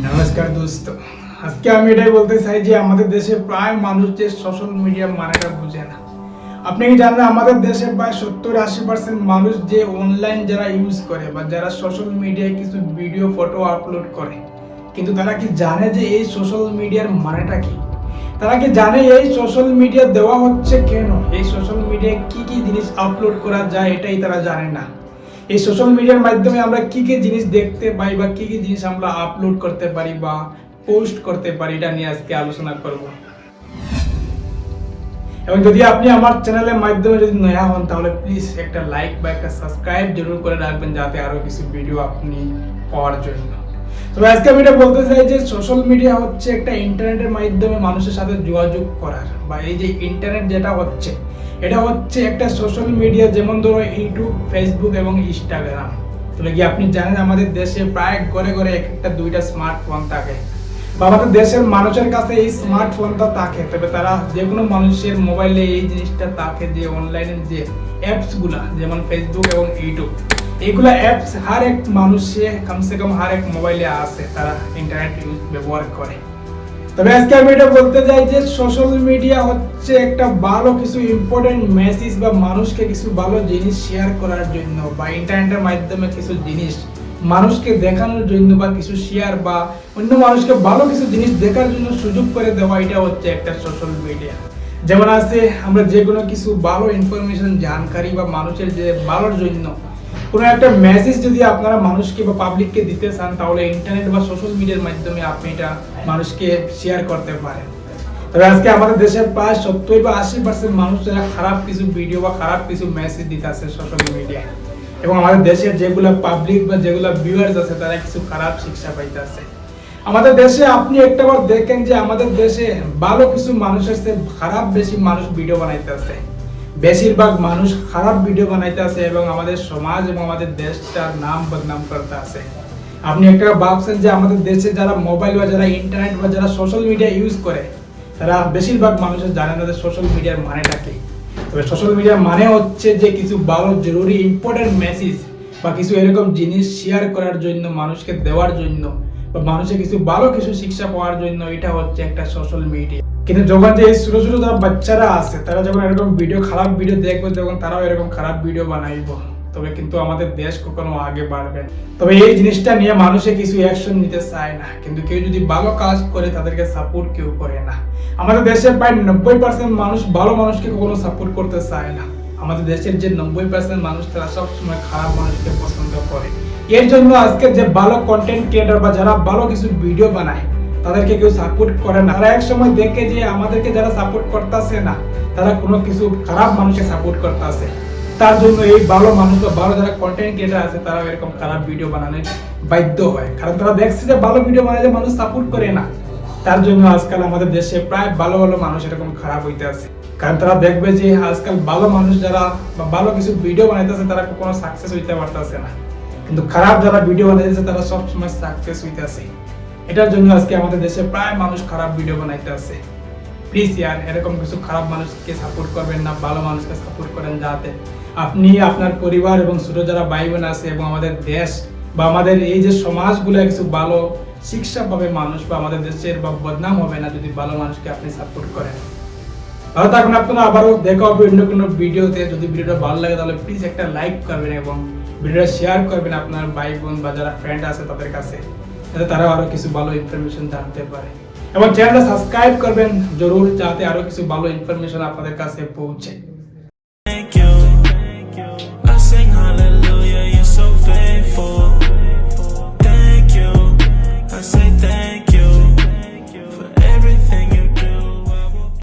নমস্কার দোস্ত। আজকে আমি এটাই বলতে চাই যে আমাদের দেশে প্রায় মানুষ যে সোশ্যাল মিডিয়া মানেটা বুঝে না। আপনি কি জানেন আমাদের দেশে প্রায় সত্তর আশি পার্সেন্ট মানুষ যে অনলাইন যারা ইউজ করে বা যারা সোশ্যাল মিডিয়ায় কিছু ভিডিও ফটো আপলোড করে, কিন্তু তারা কি জানে যে এই সোশ্যাল মিডিয়ার মানেটা কি? তারা কি জানে এই সোশ্যাল মিডিয়া দেওয়া হচ্ছে কেন? এই সোশ্যাল মিডিয়ায় কি কি জিনিস আপলোড করা যায় এটাই তারা জানে না। এই সোশ্যাল মিডিয়ার মাধ্যমে আমরা কি কি জিনিস দেখতে পাই বা কি কি জিনিস আমরা আপলোড করতে পারি বা পোস্ট করতে পারি, এটা নিয়ে আজকে আলোচনা করব। এবং যদি আপনি আমার চ্যানেলের মাধ্যমে যদি নয়া হন, তাহলে প্লিজ একটা লাইক বা একটা সাবস্ক্রাইব জরুর করে রাখবেন, যাতে আরও কিছু ভিডিও আপনি পাওয়ার জন্য। তবে আজকে আমি এটা বলতে চাই যে সোশ্যাল মিডিয়া হচ্ছে একটা ইন্টারনেটের মাধ্যমে মানুষের সাথে যোগাযোগ করার, বা এই যে ইন্টারনেট যেটা হচ্ছে, এটা হচ্ছে একটা সোশ্যাল মিডিয়া যেমন ধরো ইউটিউব ফেসবুক এবং ইনস্টাগ্রাম তাহলে কি আপনি জানেন আমাদের দেশে প্রায় ঘরে ঘরে এক একটা দুইটা স্মার্টফোন থাকে? বা আমাদের দেশের মানুষের কাছে এই স্মার্টফোনটা থাকে, তবে তারা যে কোনো মানুষের মোবাইলে এই জিনিসটা থাকে যে অনলাইনের যে অ্যাপসগুলা যেমন ফেসবুক এবং ইউটিউব এইগুলা অ্যাপস হার এক মানুষে কমসে কম হার এক মোবাইলে আছে তারা ইন্টারনেট ইউজ ব্যবহার করে। তবে আজকে আমি এটা বলতে চাই যে সোশ্যাল মিডিয়া হচ্ছে একটা ভালো কিছু ইম্পর্টেন্ট মেসেজ বা মানুষকে কিছু ভালো জিনিস শেয়ার করার জন্য বা ইন্টারনেটের মাধ্যমে কিছু জিনিস মানুষকে দেখানোর জন্য বা কিছু শেয়ার বা অন্য মানুষকে ভালো কিছু জিনিস দেখার জন্য সুযোগ করে দেওয়া, এটা হচ্ছে একটা সোশ্যাল মিডিয়া যেমন আছে, আমরা যে কোনো কিছু ভালো ইনফরমেশন জানকারি বা মানুষের যে ভালোর জন্য কোনো একটা মেসেজ যদি আপনারা মানুষকে বা পাবলিককে দিতে চান, তাহলে ইন্টারনেট বা সোশ্যাল মিডিয়ার মাধ্যমে আপনি এটা মানুষকে শেয়ার করতে পারেন। তবে আজকে আমাদের দেশের প্রায় সত্তর বা আশি পার্সেন্ট মানুষ যারা খারাপ কিছু ভিডিও বা খারাপ কিছু মেসেজ দিতে আছে সোশ্যাল মিডিয়ায় এবং আমাদের দেশের যেগুলো পাবলিক বা যেগুলো ভিউয়ার্স আছে, তারা কিছু খারাপ শিক্ষা পাইতে আছে আমাদের দেশে আপনি একটা বার দেখেন যে আমাদের দেশে ভালো কিছু মানুষ আছে খারাপ বেশি মানুষ ভিডিও বানাইতে আছে বেশিরভাগ মানুষ খারাপ ভিডিও বানাইতে আছে এবং আমাদের সমাজ এবং আমাদের দেশটার নাম বদনাম করতে আছে। আপনি একটা ভাবছেন যে আমাদের দেশে যারা মোবাইল বা যারা ইন্টারনেট বা যারা সোশ্যাল মিডিয়া ইউজ করে, তারা বেশিরভাগ মানুষের জানে না যে সোশ্যাল মিডিয়ার মানেটা কি। তবে সোশ্যাল মিডিয়ার মানে হচ্ছে যে কিছু ভালো, জরুরি ইম্পর্টেন্ট মেসেজ বা কিছু এরকম জিনিস শেয়ার করার জন্য, মানুষকে দেওয়ার জন্য বা মানুষের কিছু ভালো কিছু শিক্ষা পাওয়ার জন্য, এটা হচ্ছে একটা সোশ্যাল মিডিয়া কিন্তু যখন যে ছোট ছোট যারা বাচ্চারা আছে, তারা যখন এরকম ভিডিও খারাপ ভিডিও দেখবে, তখন তারাও এরকম খারাপ ভিডিও বানাইব। তবে কিন্তু আমাদের দেশ কখনো আগে বাড়বে তবে এই জিনিসটা নিয়ে মানুষে কিছু অ্যাকশন নিতে চায় না। কিন্তু কেউ যদি ভালো কাজ করে, তাদেরকে সাপোর্ট কেউ করে না। আমাদের দেশের প্রায় নব্বই পার্সেন্ট মানুষ ভালো মানুষকে কখনো সাপোর্ট করতে চায় না। আমাদের দেশের যে নব্বই পার্সেন্ট মানুষ, তারা সবসময় খারাপ মানুষকে পছন্দ করে। এর জন্য আজকে যে ভালো কন্টেন্ট ক্রিয়েটর বা যারা ভালো কিছু ভিডিও বানায় তাদেরকে কেউ সাপোর্ট করে না। তারা এক সময় দেখে যে আমাদেরকে যারা সাপোর্ট করতেছে না, তারা কোনো কিছু খারাপ মানুষকে সাপোর্ট করতেছে। তার জন্য এই ভালো মানুষ বা ভালো যারা কন্টেন্ট ক্রিয়েটার আছে তারা এরকম খারাপ ভিডিও বানানোর বাধ্য হয়। কারণ তারা দেখছে যে ভালো ভিডিও বানালে মানুষ সাপোর্ট করে না। তার জন্য আজকাল আমাদের দেশে প্রায় ভালো ভালো মানুষ এরকম খারাপ হইতে আছে। কারণ তারা দেখবে যে আজকাল ভালো মানুষ যারা বা ভালো কিছু ভিডিও বানাইতেছে, তারা কখনো সাকসেস হইতে পারতেছে না। কিন্তু খারাপ যারা ভিডিও বানাইতেছে, তারা সবসময় সাকসেস হইতে আছে এটার জন্য আজকে আমাদের দেশে প্রায় মানুষ খারাপ ভিডিও বানাইতে আছে। প্লিজ ইয়ার, এরকম কিছু খারাপ মানুষকে সাপোর্ট করবেন না, ভালো মানুষকে সাপোর্ট করেন যাতে আপনি আপনার পরিবার এবং ছোট যারা ভাই বোন আছে এবং আমাদের দেশ বা আমাদের এই যে সমাজগুলো কিছু ভালো শিক্ষা পাবে মানুষ বা আমাদের দেশের বা বদনাম হবে না যদি ভালো মানুষকে আপনি সাপোর্ট করেন। ভালো থাকুন আপনারা, আবারও দেখা হবে অন্য কোনো ভিডিওতে যদি ভিডিওটা ভালো লাগে তাহলে প্লিজ একটা লাইক করবেন এবং ভিডিওটা শেয়ার করবেন আপনার ভাই বোন বা যারা ফ্রেন্ড আছে তাদের কাছে। যাতে তারাও আরও কিছু ভালো ইনফরমেশন জানতে পারে। এবং চ্যানেলটা সাবস্ক্রাইব করবেন, জরুর যাতে আরও কিছু ভালো ইনফরমেশন আপনাদের কাছে পৌঁছে।